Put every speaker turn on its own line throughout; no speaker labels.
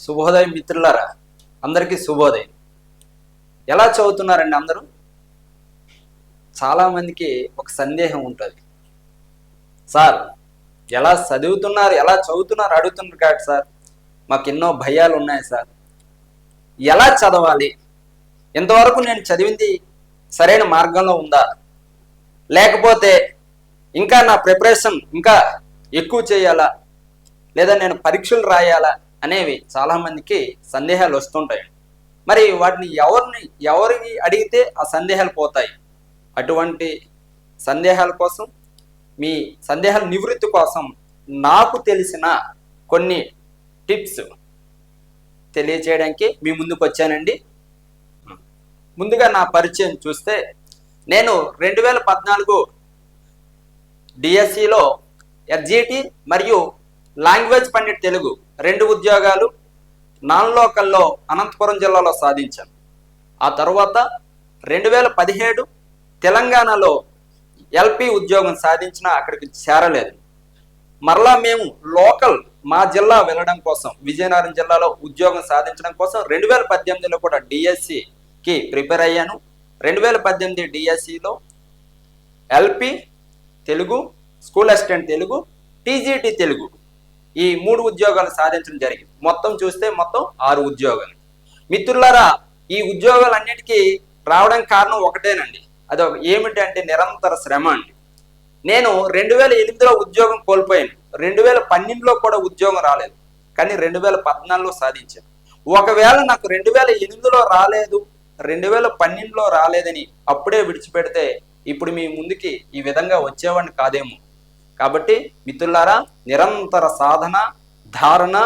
శుభోదయం మిత్రులారా అందరికీ శుభోదయం. ఎలా చదువుతున్నారండి అందరూ? చాలామందికి ఒక సందేహం ఉంటుంది. సార్ ఎలా చదువుతున్నారు ఎలా చదువుతున్నారు అడుగుతున్నారు కాదు సార్ మాకు ఎన్నో భయాలు ఉన్నాయి సార్. ఎలా చదవాలి? ఇంతవరకు నేను చదివింది సరైన మార్గంలో ఉందా? లేకపోతే ఇంకా నా ప్రిపరేషన్ ఇంకా ఎక్కువ చేయాలా? లేదా నేను పరీక్షలు రాయాలా? అనేవి చాలామందికి సందేహాలు వస్తుంటాయి. మరి వాటిని ఎవరిని ఎవరిని అడిగితే ఆ సందేహాలు పోతాయి? అటువంటి సందేహాల కోసం మీ సందేహాల నివృత్తి కోసం నాకు తెలిసిన కొన్ని టిప్స్ తెలియచేయడానికి మీ ముందుకు వచ్చానండి. ముందుగా నా పరిచయం చూస్తే నేను రెండు వేల పద్నాలుగు డిఎస్సిలో ఎర్జిటి మరియు లాంగ్వేజ్ పండిట్ తెలుగు రెండు ఉద్యోగాలు నాన్ లోకల్లో అనంతపురం జిల్లాలో సాధించాను ఆ తర్వాత రెండు వేల పదిహేడు తెలంగాణలో ఎల్పి ఉద్యోగం సాధించిన అక్కడికి చేరలేదు. మరలా మేము లోకల్ మా జిల్లా వెళ్ళడం కోసం విజయనగరం జిల్లాలో ఉద్యోగం సాధించడం కోసం రెండు వేల పద్దెనిమిదిలో కూడా డిఎస్సికి ప్రిపేర్ అయ్యాను. రెండు వేల పద్దెనిమిది డిఎస్సిలో LP Telugu school assistant Telugu TGT Telugu ఈ మూడు ఉద్యోగాలు సాధించడం జరిగింది. మొత్తం చూస్తే మొత్తం ఆరు ఉద్యోగాలు. మిత్రులారా ఈ ఉద్యోగాలన్నిటికీ రావడం కారణం ఒకటేనండి. అది ఏమిటంటే నిరంతర శ్రమ అండి. నేను రెండు వేల ఎనిమిదిలో ఉద్యోగం కోల్పోయాను. రెండు వేల పన్నెండులో కూడా ఉద్యోగం రాలేదు. కానీ రెండు వేల పద్నాలుగులో సాధించాను. ఒకవేళ నాకు రెండు వేల ఎనిమిదిలో రాలేదు రెండు వేల పన్నెండులో రాలేదని అప్పుడే విడిచిపెడితే ఇప్పుడు మీ ముందుకి ఈ విధంగా వచ్చేవాడిని కాదేమో. కాబట్టి మిత్రులారా నిరంతర సాధన ధారణ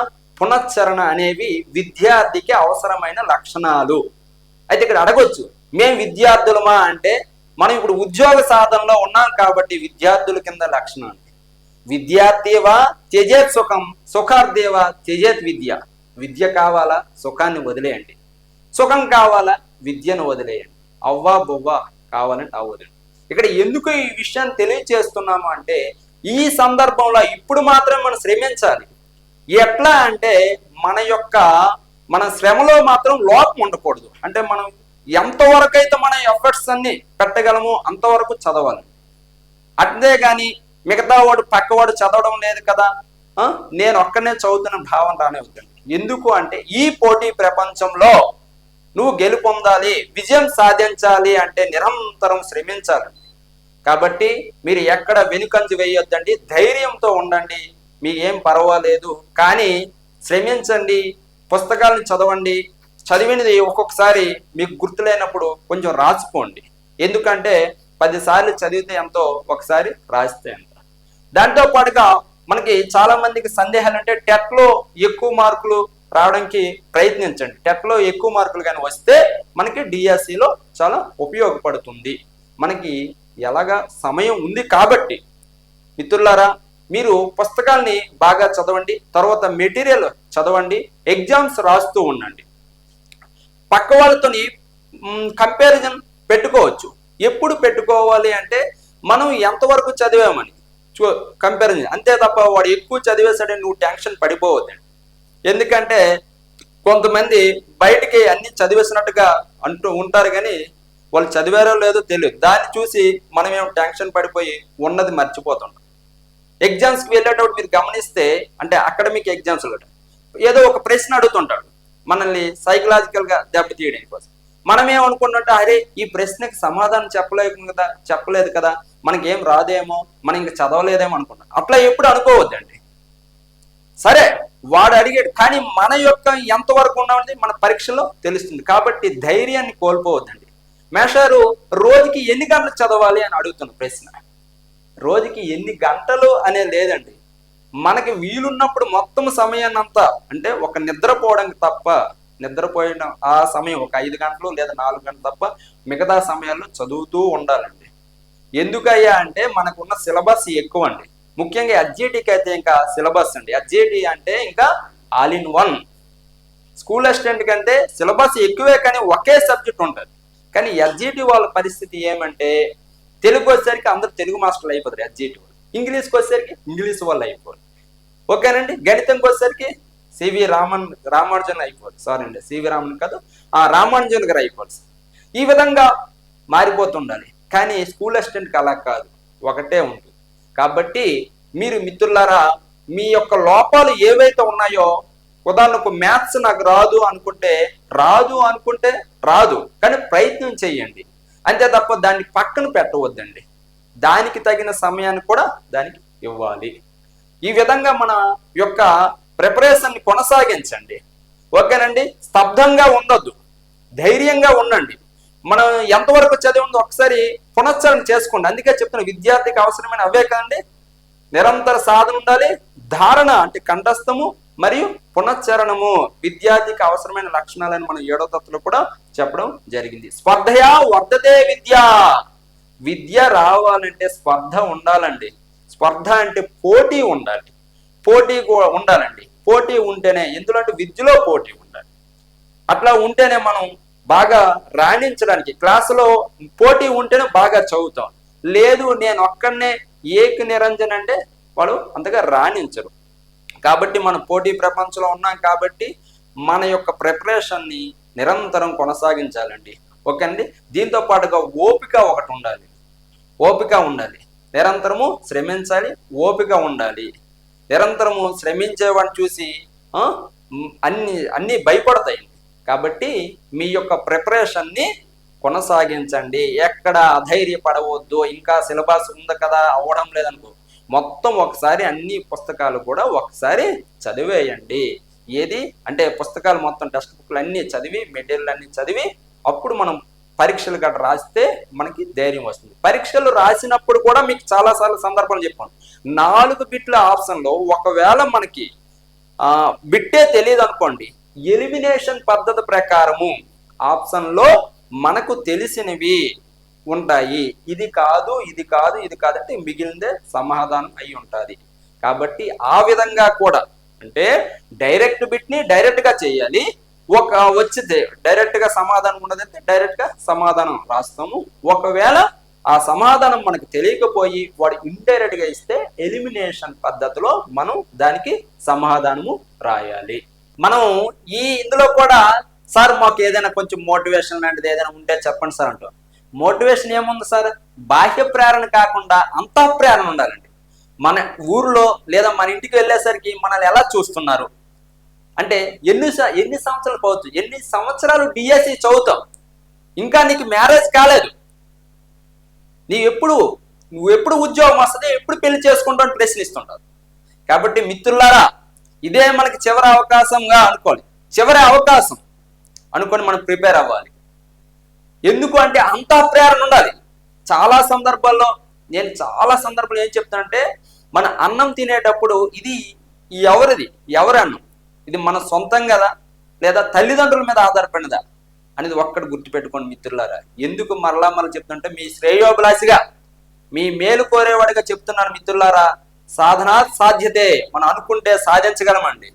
పునశ్చరణ అనేవి విద్యార్థికి అవసరమైన లక్షణాలు. అయితే ఇక్కడ అడగొచ్చు మేము విద్యార్థులమా అంటే మనం ఇప్పుడు ఉద్యోగ సాధనలో ఉన్నాం కాబట్టి విద్యార్థుల కింద లక్షణం విద్యార్థివా త్యజేత్ సుఖం సుఖార్థేవా త్యజేత్ విద్య. విద్య కావాలా? సుఖాన్ని వదిలేయండి. సుఖం కావాలా? విద్యను వదిలేయండి. అవ్వా బొవ్వా కావాలంటే అవ్వదండి ఇక్కడ ఎందుకు ఈ విషయాన్ని తెలియచేస్తున్నాము అంటే ఈ సందర్భంలో ఇప్పుడు మాత్రం మనం శ్రమించాలి. ఎట్లా అంటే మన యొక్క మన శ్రమలో మాత్రం లోపం ఉండకూడదు. అంటే మనం ఎంతవరకు అయితే మన ఎఫర్ట్స్ అన్ని పెట్టగలమో అంతవరకు చదవాలి. అదే కానీ మిగతా వాడు పక్కవాడు చదవడం లేదు కదా. నేను ఒక్కనే చదువుతున్న భావన రానే వద్దండి ఎందుకు అంటే ఈ పోటీ ప్రపంచంలో నువ్వు గెలుపొందాలి విజయం సాధించాలి అంటే నిరంతరం శ్రమించాలి. కాబట్టి మీరు ఎక్కడ వెనుకంజు వేయొద్దండి ధైర్యంతో ఉండండి. మీకు ఏం పర్వాలేదు. కానీ శ్రమించండి పుస్తకాలను చదవండి. చదివినది ఒక్కొక్కసారి మీకు గుర్తులేనప్పుడు కొంచెం రాసుకోండి. ఎందుకంటే పదిసార్లు చదివితే ఎంతో ఒకసారి రాస్తే ఎంత దాంతో పాటుగా మనకి చాలా మందికి సందేహాలు అంటే టెట్లో ఎక్కువ మార్కులు రావడానికి ప్రయత్నించండి. టెట్లో ఎక్కువ మార్కులు కానీ వస్తే మనకి డిఎస్సిలో చాలా ఉపయోగపడుతుంది. మనకి ఎలాగా సమయం ఉంది కాబట్టి. మిత్రులారా మీరు పుస్తకాల్ని బాగా చదవండి తర్వాత మెటీరియల్ చదవండి ఎగ్జామ్స్ రాస్తూ ఉండండి. పక్క వాళ్ళతోని కంపారిజన్ పెట్టుకోవచ్చు. ఎప్పుడు పెట్టుకోవాలి అంటే మనం ఎంతవరకు చదివామని. చూ కంపారిజన్ అంతే తప్ప వాడు ఎక్కువ చదివేసాడని నువ్వు టెన్షన్ పడిపోవద్దండి ఎందుకంటే కొంతమంది బయటికి అన్ని చదివేసినట్టుగా అంటూ ఉంటారు కానీ వాళ్ళు చదివారో లేదో తెలియదు. దాన్ని చూసి మనం ఏం టెన్షన్ పడిపోయి ఉన్నది మర్చిపోతుంటాం. ఎగ్జామ్స్కి వెళ్ళేటప్పుడు మీరు గమనిస్తే అంటే అకాడమిక్ ఎగ్జామ్స్ ఏదో ఒక ప్రశ్న అడుగుతుంటాడు. మనల్ని సైకలాజికల్గా దెబ్బతీయడం కోసం. మనం ఏమనుకున్నట్టు అరే ఈ ప్రశ్నకి సమాధానం చెప్పలేదు కదా చెప్పలేదు కదా మనకి ఏం రాదేమో మనం ఇంకా చదవలేదేమో అనుకుంటాం. అట్లా ఎప్పుడు అనుకోవద్దండి. సరే వాడు అడిగాడు కానీ మన యొక్క ఎంతవరకు ఉన్నామనేది మన పరీక్షలో తెలుస్తుంది. కాబట్టి ధైర్యాన్ని కోల్పోవద్దండి. మేషారు రోజుకి ఎన్ని గంటలు చదవాలి అని అడుగుతున్న ప్రశ్న. రోజుకి ఎన్ని గంటలు అనేది లేదండి. మనకి వీలున్నప్పుడు మొత్తం సమయాన్ని అంతా అంటే ఒక నిద్రపోవడం తప్ప నిద్రపోయిన ఆ సమయం ఒక ఐదు గంటలు లేదా నాలుగు గంటలు తప్ప మిగతా సమయాల్లో చదువుతూ ఉండాలండి. ఎందుకయ్యా అంటే మనకున్న సిలబస్ ఎక్కువ అండి ముఖ్యంగా ఎస్జిటికి అయితే ఇంకా సిలబస్ అండి. ఎస్జిటి అంటే ఇంకా all in one. School assistant కంటే సిలబస్ ఎక్కువే కానీ ఒకే సబ్జెక్ట్ ఉంటుంది. కానీ ఎస్జిటి వాళ్ళ పరిస్థితి ఏమంటే తెలుగు వచ్చేసరికి అందరు తెలుగు మాస్టర్లు అయిపోతారు ఎస్జిటి వాళ్ళు. ఇంగ్లీష్కి వచ్చేసరికి ఇంగ్లీష్ వాళ్ళు అయిపోరు. ఓకేనండి? గణితంకి వచ్చేసరికి సివి రామన్ రామానుజన్ అయిపోవచ్చు సారీ అండి సివి రామన్ కాదు ఆ రామానుజన్ గారు అయిపోవచ్చు ఈ విధంగా మారిపోతుండాలి. కానీ స్కూల్ అసిస్టెంట్కి అలా కాదు. ఒకటే ఉంటుంది. కాబట్టి మీరు మిత్రులారా మీ యొక్క లోపాలు ఏవైతే ఉన్నాయో ఉదాహరణకు మ్యాథ్స్ నాకు రాదు అనుకుంటే రాదు అనుకుంటే రాదు. కానీ ప్రయత్నం చేయండి. అంతే తప్ప దాన్ని పక్కన పెట్టవద్దండి. దానికి తగిన సమయాన్ని కూడా దానికి ఇవ్వాలి. ఈ విధంగా మన యొక్క ప్రిపరేషన్ని కొనసాగించండి. ఓకేనండి? స్తబ్దంగా ఉండొద్దు. ధైర్యంగా ఉండండి. మనం ఎంతవరకు చదివిందో ఒకసారి పునశ్చరణ చేసుకోండి. అందుకే చెప్తున్న విద్యార్థికి అవసరమైన అవే కదండి. నిరంతర సాధన ఉండాలి. ధారణ అంటే కంఠస్థము మరియు పునశ్చరణము విద్యార్థికి అవసరమైన లక్షణాలని మనం ఏడో తత్తులో కూడా చెప్పడం జరిగింది. స్పర్ధయా వర్ధతే విద్య. విద్య రావాలంటే స్పర్ధ ఉండాలండి. స్పర్ధ అంటే పోటీ ఉండాలి. పోటీ కూడా ఉండాలండి. పోటీ ఉంటేనే ఎందులో అంటే విద్యలో పోటీ ఉండాలి. అట్లా ఉంటేనే మనం బాగా రాణించడానికి క్లాసులో పోటీ ఉంటేనే బాగా చదువుతాం. లేదు నేను ఒక్కడనే ఏక నిరంజన్ అంటే వాళ్ళు అంతగా రాణించరు. కాబట్టి మనం పోటీ ప్రపంచంలో ఉన్నాం కాబట్టి మన యొక్క ప్రిపరేషన్ని నిరంతరం కొనసాగించాలండి. ఓకే అండి దీంతో పాటుగా ఓపిక ఒకటి ఉండాలి. ఓపిక ఉండాలి. నిరంతరము శ్రమించాలి ఓపిక ఉండాలి. నిరంతరము శ్రమించేవాడిని చూసి అన్ని అన్నీ భయపడతాయి కాబట్టి మీ యొక్క ప్రిపరేషన్ని కొనసాగించండి. ఎక్కడ అధైర్యపడవద్దు. ఇంకా సిలబస్ ఉంది కదా అవ్వడం లేదనుకో. మొత్తం ఒకసారి అన్ని పుస్తకాలు కూడా ఒకసారి చదివేయండి. ఏది? అంటే పుస్తకాలు మొత్తం టెక్స్ట్ బుక్లు అన్నీ చదివి మెటీరియల్ అన్నీ చదివి అప్పుడు మనం పరీక్షలు గట్రా రాస్తే మనకి ధైర్యం వస్తుంది. పరీక్షలు రాసినప్పుడు కూడా మీకు చాలాసార్లు సందర్భాలు చెప్పాను. నాలుగు బిట్ల ఆప్షన్లో ఒకవేళ మనకి బిట్టే తెలియదు అనుకోండి. ఎలిమినేషన్ పద్ధతి ప్రకారము ఆప్షన్లో మనకు తెలిసినవి ఉంటాయి. ఇది కాదు ఇది కాదు ఇది కాదంటే మిగిలిందే సమాధానం అయి ఉంటుంది. కాబట్టి ఆ విధంగా కూడా అంటే డైరెక్ట్ బిట్ని డైరెక్ట్గా చేయాలి. ఒక వచ్చింది డైరెక్ట్గా సమాధానం ఉన్నదంటే డైరెక్ట్గా సమాధానం రాస్తాము. ఒకవేళ ఆ సమాధానం మనకు తెలియకపోయి వాడు ఇండైరెక్ట్గా ఇస్తే ఎలిమినేషన్ పద్ధతిలో మనం దానికి సమాధానము రాయాలి. మనం ఈ ఇందులో కూడా సార్ మాకు ఏదైనా కొంచెం మోటివేషన్ లాంటిది ఏదైనా ఉంటే చెప్పండి సార్ అంటాం మోటివేషన్ ఏముంది సార్? బాహ్య ప్రేరణ కాకుండా అంతః ప్రేరణ ఉండాలండి. మన ఊర్లో లేదా మన ఇంటికి వెళ్ళేసరికి మనల్ని ఎలా చూస్తున్నారు? అంటే ఎన్ని ఎన్ని సంవత్సరాలు పోవచ్చు? ఎన్ని సంవత్సరాలు డిఎస్సి చదువుతాం? ఇంకా నీకు మ్యారేజ్ కాలేదు. నీ ఎప్పుడు నువ్వు ఎప్పుడు ఉద్యోగం వస్తుంది ఎప్పుడు పెళ్ళి చేసుకుంటావు అని ప్రశ్నిస్తుంటారు. కాబట్టి మిత్రులారా ఇదే మనకి చివరి అవకాశంగా అనుకోవాలి చివరి అవకాశం అనుకొని మనం ప్రిపేర్ అవ్వాలి. ఎందుకు అంటే అంత ప్రేరణ ఉండాలి. చాలా సందర్భాల్లో నేను చాలా సందర్భాలు ఏం చెప్తానంటే మన అన్నం తినేటప్పుడు ఇది ఎవరిది? ఎవరి అన్నం? ఇది మన సొంతం కదా? లేదా తల్లిదండ్రుల మీద ఆధారపడినదా? అనేది ఒక్కటి గుర్తుపెట్టుకోండి మిత్రులారా. ఎందుకు మరలా మరలా చెప్తుంటే మీ శ్రేయోభిలాషిగా మీ మేలు కోరేవాడిగా చెప్తున్నాను మిత్రులారా. సాధన సాధ్యతే. మనం అనుకుంటే సాధించగలమండి.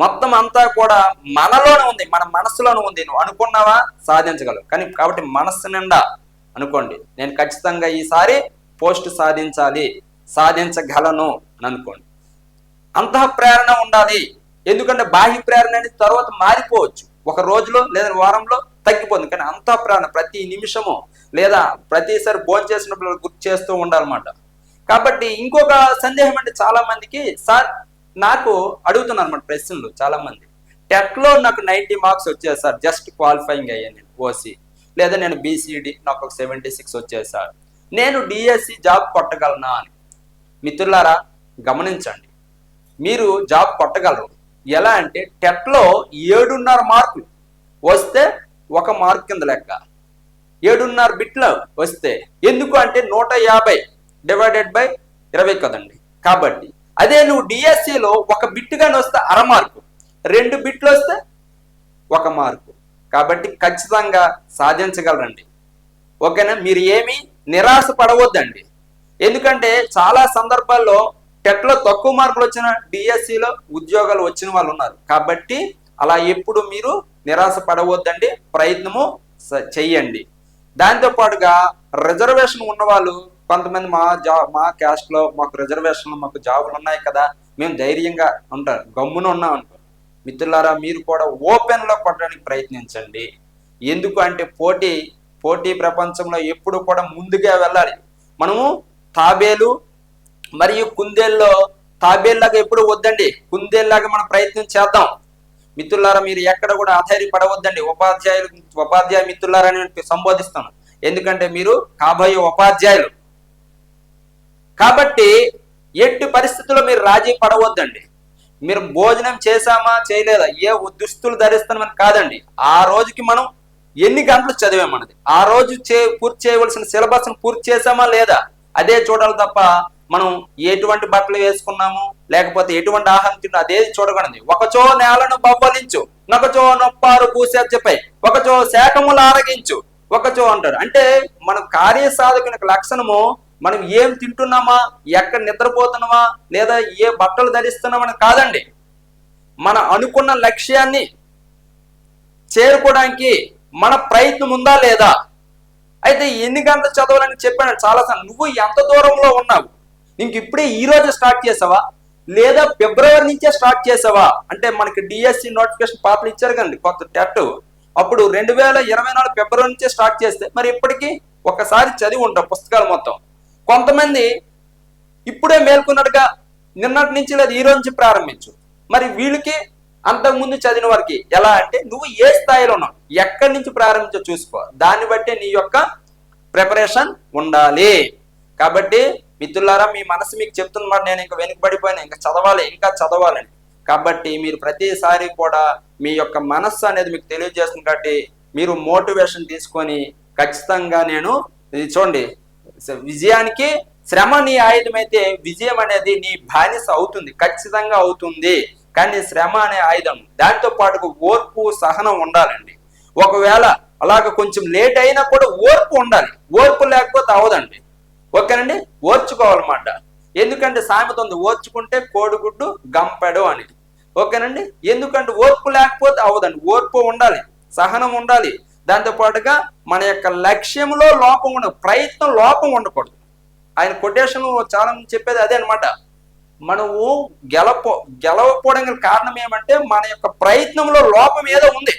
మొత్తం అంతా కూడా మనలోనే ఉంది మన మనసులోనే ఉంది. నువ్వు అనుకున్నావా? సాధించగలవు. కానీ కాబట్టి మనస్సు నిండా అనుకోండి. నేను ఖచ్చితంగా ఈసారి పోస్ట్ సాధించాలి సాధించగలను అని అనుకోండి. అంతః ప్రేరణ ఉండాలి. ఎందుకంటే బాహ్య ప్రేరణ అనేది తర్వాత మారిపోవచ్చు. ఒక రోజులో లేదా వారంలో తగ్గిపోతుంది. కానీ అంతః ప్రేరణ ప్రతి నిమిషము లేదా ప్రతిసారి భోజనం చేసినప్పుడు గుర్తు చేస్తూ ఉండాలన్నమాట. కాబట్టి ఇంకొక సందేహం అంటే చాలా మందికి సార్ నాకు అడుగుతున్నారు అనమాట ప్రశ్నలు చాలా మంది టెట్లో నాకు నైంటీ మార్క్స్ వచ్చాయి సార్ జస్ట్ క్వాలిఫైయింగ్ అయ్యాను నేను ఓసీ. లేదా నేను బీసీడీ నాకు ఒక సెవెంటీ సిక్స్ వచ్చాయి సార్. నేను డిఎస్సి జాబ్ కొట్టగలనా అని. మిత్రులారా గమనించండి. మీరు జాబ్ కొట్టగలరు. ఎలా అంటే టెట్లో ఏడున్నర మార్కులు వస్తే ఒక మార్క్ కింద లెక్క. ఏడున్నర బిట్లు వస్తే ఎందుకు అంటే నూట యాభై డివైడెడ్ బై ఇరవై కదండి. కాబట్టి అదే నువ్వు డిఎస్సిలో ఒక బిట్టుగానే వస్తే అర మార్కు. రెండు బిట్లు వస్తే ఒక మార్కు. కాబట్టి ఖచ్చితంగా సాధించగలరండి. ఓకేనా? మీరు ఏమీ నిరాశ పడవద్దండి. ఎందుకంటే చాలా సందర్భాల్లో టెట్లో తక్కువ మార్కులు వచ్చిన డిఎస్సిలో ఉద్యోగాలు వచ్చిన వాళ్ళు ఉన్నారు. కాబట్టి అలా ఎప్పుడు మీరు నిరాశ పడవద్దండి. ప్రయత్నము చెయ్యండి. దాంతో పాటుగా రిజర్వేషన్ ఉన్నవాళ్ళు కొంతమంది మా జాబ్ మా క్యాస్ట్లో మాకు రిజర్వేషన్లు మాకు జాబులు ఉన్నాయి కదా మేము ధైర్యంగా ఉంటారు గమ్మున ఉన్నాం అనుకో. మిత్రులారా మీరు కూడా ఓపెన్లో కొట్టడానికి ప్రయత్నించండి. ఎందుకు అంటే పోటీ పోటీ ప్రపంచంలో ఎప్పుడు కూడా ముందుగా వెళ్ళాలి. మనము తాబేలు మరియు కుందేల్లో తాబేల్లాగా ఎప్పుడు వద్దండి కుందేల్లాగా మనం ప్రయత్నం చేద్దాం. మిత్రులారా మీరు ఎక్కడ కూడా ఆధారపడవద్దండి ఉపాధ్యాయులు ఉపాధ్యాయ మిత్రులారా నేను సంబోధిస్తాను. ఎందుకంటే మీరు కాబోయే ఉపాధ్యాయులు. కాబట్టి ఎట్టి పరిస్థితుల్లో మీరు రాజీ పడవద్దండి. మీరు భోజనం చేశామా చేయలేదా? ఏ దుస్తులు ధరిస్తామని కాదండి. ఆ రోజుకి మనం ఎన్ని గంటలు చదివామన్నది ఆ రోజు చే పూర్తి చేయవలసిన సిలబస్ పూర్తి చేసామా లేదా? అదే చూడాలి తప్ప మనం ఎటువంటి బట్టలు వేసుకున్నాము లేకపోతే ఎటువంటి ఆహారం తిన్నా అదే చూడకూడదు ఒకచో నేలను బవ్వలించు నొకచో నొప్పారు పూసేచ్చపై ఒకచో శాఖములు ఆరగించు ఒకచో అంటారు అంటే మన కార్య సాధకునికి లక్షణము మనం ఏం తింటున్నామా? ఎక్కడ నిద్రపోతున్నామా? లేదా ఏ బట్టలు ధరిస్తున్నామని కాదండి. మన అనుకున్న లక్ష్యాన్ని చేరుకోవడానికి మన ప్రయత్నం ఉందా లేదా? అయితే ఎన్ని గంటలు చదవాలని చెప్పాను చాలాసార్లు నువ్వు ఎంత దూరంలో ఉన్నావు? నీకు ఇప్పుడే ఈ రోజు స్టార్ట్ చేసావా? లేదా ఫిబ్రవరి నుంచే స్టార్ట్ చేసావా? అంటే మనకి డిఎస్సి నోటిఫికేషన్ పాపలు ఇచ్చారు కదండి కొత్త టెట్. అప్పుడు రెండు వేల ఇరవై నాలుగు ఫిబ్రవరి నుంచే స్టార్ట్ చేస్తే మరి ఇప్పటికీ ఒకసారి చదివి ఉంటాం పుస్తకాలు మొత్తం. కొంతమంది ఇప్పుడే మేల్కొన్నట్టుగా నిన్నటి నుంచి లేదా ఈ రోజు నుంచి ప్రారంభించు. మరి వీళ్ళకి అంతకుముందు చదివిన వారికి ఎలా అంటే నువ్వు ఏ స్థాయిలో ఉన్నావు? ఎక్కడి నుంచి ప్రారంభించో చూసుకో. దాన్ని బట్టి నీ యొక్క ప్రిపరేషన్ ఉండాలి. కాబట్టి మిత్రులారా మీ మనసు మీకు చెప్తున్నమాట నేను ఇంకా వెనుకబడిపోయినా ఇంకా చదవాలి ఇంకా చదవాలని. కాబట్టి మీరు ప్రతిసారి కూడా మీ యొక్క మనస్సు అనేది మీకు తెలియజేస్తుంది కాబట్టి మీరు మోటివేషన్ తీసుకొని ఖచ్చితంగా నేను ఇది చూడండి విజయానికి శ్రమ నీ ఆయుధమైతే విజయం అనేది నీ బానిస అవుతుంది ఖచ్చితంగా అవుతుంది. కానీ శ్రమ అనే ఆయుధం దాంతో పాటు ఓర్పు సహనం ఉండాలండి. ఒకవేళ అలాగ కొంచెం లేట్ అయినా కూడా ఓర్పు ఉండాలి. ఓర్పు లేకపోతే అవదండి. ఓకేనండి? ఓర్చుకోవాలన్నమాట. ఎందుకంటే సామెత ఉంది ఓర్చుకుంటే కోడిగుడ్డు గంపెడు అని. ఓకేనండి? ఎందుకంటే ఓర్పు లేకపోతే అవదండి. ఓర్పు ఉండాలి సహనం ఉండాలి. దాంతో పాటుగా మన యొక్క లక్ష్యంలో లోపం ఉండ ప్రయత్నం లోపం ఉండకూడదు. ఆయన కొటేషన్ చాలా మంది చెప్పేది అదే అనమాట మనము గెలపో గెలవకపోవడానికి కారణం ఏమంటే మన యొక్క ప్రయత్నంలో లోపం ఏదో ఉంది.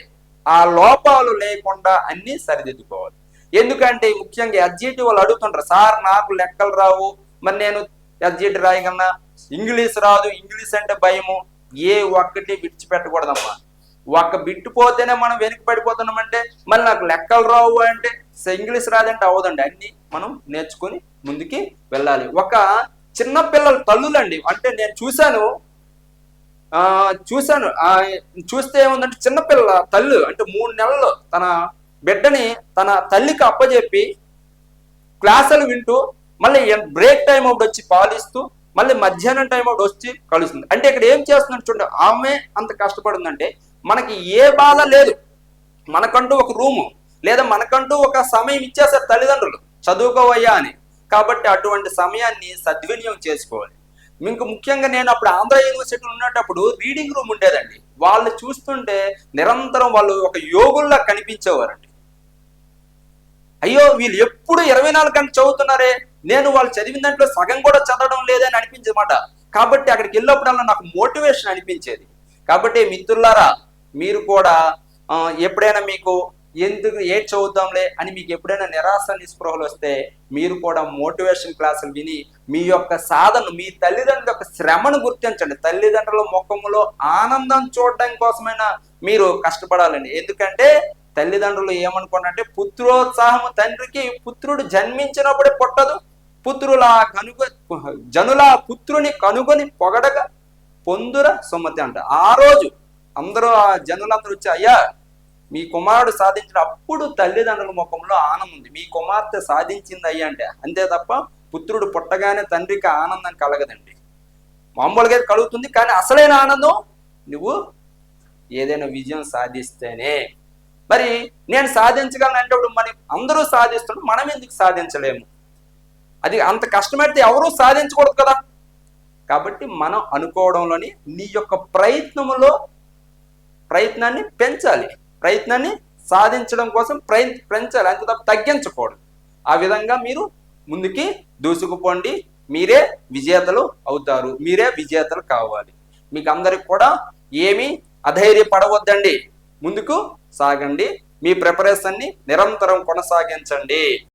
ఆ లోపాలు లేకుండా అన్ని సరిదిద్దుకోవాలి. ఎందుకంటే ముఖ్యంగా ఎస్జిటి వాళ్ళు అడుగుతుంటారు సార్ నాకు లెక్కలు రావు. మరి నేను ఎస్జిటి రాయగలనా? ఇంగ్లీష్ రాదు. ఇంగ్లీష్ అంటే భయము. ఏ ఒక్కటి విడిచిపెట్టకూడదమ్మా. ఒక్క బిట్టు పోతేనే మనం వెనక్కి పడిపోతున్నామంటే మళ్ళీ నాకు లెక్కలు రావు అంటే ఇంగ్లీష్ రాదంటే అవదండి అన్ని మనం నేర్చుకుని ముందుకి వెళ్ళాలి. ఒక చిన్న పిల్లల తల్లులండి. అంటే నేను చూశాను ఆ చూశాను ఆ చూస్తే ఏముందంటే చిన్నపిల్ల తల్లు అంటే మూడు నెలలు తన బిడ్డని తన తల్లికి అప్పజెప్పి క్లాసులు వింటూ మళ్ళీ బ్రేక్ టైం ఒకటి వచ్చి పాలిస్తూ మళ్ళీ మధ్యాహ్నం టైం ఒకటి వచ్చి కలుస్తుంది. అంటే ఇక్కడ ఏం చేస్తుందంటే చూడండి ఆమె అంత కష్టపడిందంటే మనకి ఏ బాధ లేదు. మనకంటూ ఒక రూము లేదా మనకంటూ ఒక సమయం ఇచ్చేసారు తల్లిదండ్రులు చదువుకోవయ్యా అని. కాబట్టి అటువంటి సమయాన్ని సద్వినియోగం చేసుకోవాలి. మీకు ముఖ్యంగా నేను అప్పుడు ఆంధ్ర యూనివర్సిటీలో ఉన్నప్పుడు రీడింగ్ రూమ్ ఉండేదండి. వాళ్ళని చూస్తుంటే నిరంతరం వాళ్ళు ఒక యోగుల్లా కనిపించేవారండి. అయ్యో వీళ్ళు ఎప్పుడు ఇరవై నాలుగు గంటలు చదువుతున్నారే? నేను వాళ్ళు చదివిన దాంట్లో సగం కూడా చదవడం లేదని అనిపించమాట కాబట్టి అక్కడికి వెళ్ళినప్పుడల్లా నాకు మోటివేషన్ అనిపించేది. కాబట్టి మిత్రులారా మీరు కూడా ఎప్పుడైనా మీకు ఎందుకు ఏ చదువుతాంలే అని మీకు ఎప్పుడైనా నిరాశ నిస్పృహలు వస్తే మీరు కూడా మోటివేషన్ క్లాసులు విని మీ యొక్క సాధన మీ తల్లిదండ్రుల యొక్క శ్రమను గుర్తించండి. తల్లిదండ్రుల ముఖములో ఆనందం చూడడం కోసమైనా మీరు కష్టపడాలండి. ఎందుకంటే తల్లిదండ్రులు ఏమనుకున్నారంటే పుత్రోత్సాహం తండ్రికి పుత్రుడు జన్మించినప్పుడే పుట్టదు. పుత్రుల కనుగొ జనుల పుత్రుని కనుగొని పొగడగా పొందుర సుమతి అంట. ఆ రోజు అందరూ ఆ జనులందరూ వచ్చి అయ్యా మీ కుమారుడు సాధించిన అప్పుడు తల్లిదండ్రుల ముఖంలో ఆనందం ఉంది. మీ కుమార్తె సాధించింది అయ్యా అంటే అంతే తప్ప పుత్రుడు పుట్టగానే తండ్రికి ఆనందం కలగదండి. మామూలుగా కలుగుతుంది కానీ అసలైన ఆనందం నువ్వు ఏదైనా విజయం సాధిస్తేనే. మరి నేను సాధించగలను అంటే మరి అందరూ సాధిస్తున్నారు మనం ఎందుకు సాధించలేము? అది అంత కష్టమైతే ఎవరూ సాధించకూడదు కదా. కాబట్టి మనం అనుకోవడంలోని నీ యొక్క ప్రయత్నములో ప్రయత్నాన్ని పెంచాలి. ప్రయత్నాన్ని సాధించడం కోసం ప్రయ పెంచాలి. అంత తప్ప తగ్గించకూడదు. ఆ విధంగా మీరు ముందుకి దూసుకుపోండి. మీరే విజేతలు అవుతారు. మీరే విజేతలు కావాలి. మీకు అందరికి కూడా ఏమీ అధైర్యపడవద్దండి. ముందుకు సాగండి. మీ ప్రిపరేషన్ని నిరంతరం కొనసాగించండి.